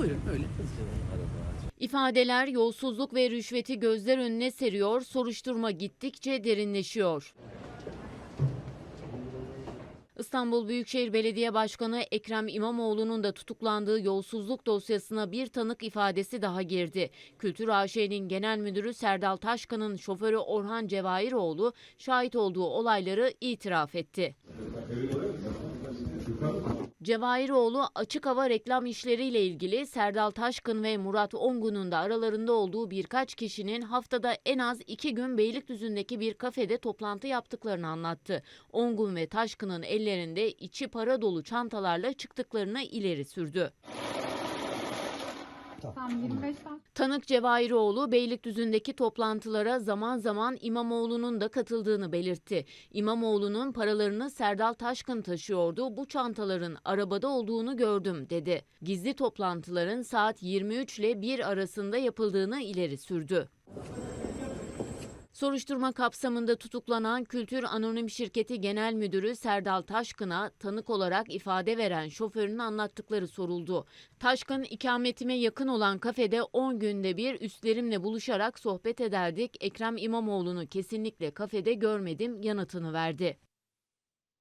Buyurun öyle. İfadeler yolsuzluk ve rüşveti gözler önüne seriyor, soruşturma gittikçe derinleşiyor. İstanbul Büyükşehir Belediye Başkanı Ekrem İmamoğlu'nun da tutuklandığı yolsuzluk dosyasına bir tanık ifadesi daha girdi. Kültür AŞ'nin genel müdürü Serdal Taşkan'ın şoförü Orhan Cevahiroğlu şahit olduğu olayları itiraf etti. Cevahiroğlu açık hava reklam işleriyle ilgili Serdal Taşkın ve Murat Ongun'un da aralarında olduğu birkaç kişinin haftada en az iki gün Beylikdüzü'ndeki bir kafede toplantı yaptıklarını anlattı. Ongun ve Taşkın'ın ellerinde içi para dolu çantalarla çıktıklarını ileri sürdü. Tam 25 saat. Tanık Cevahiroğlu Beylikdüzü'ndeki toplantılara zaman zaman İmamoğlu'nun da katıldığını belirtti. İmamoğlu'nun paralarını Serdal Taşkın taşıyordu. Bu çantaların arabada olduğunu gördüm dedi. Gizli toplantıların saat 23 ile 1 arasında yapıldığını ileri sürdü. Soruşturma kapsamında tutuklanan Kültür Anonim Şirketi Genel Müdürü Serdal Taşkın'a tanık olarak ifade veren şoförün anlattıkları soruldu. Taşkın ikametime yakın olan kafede 10 günde bir üstlerimle buluşarak sohbet ederdik. Ekrem İmamoğlu'nu kesinlikle kafede görmedim yanıtını verdi.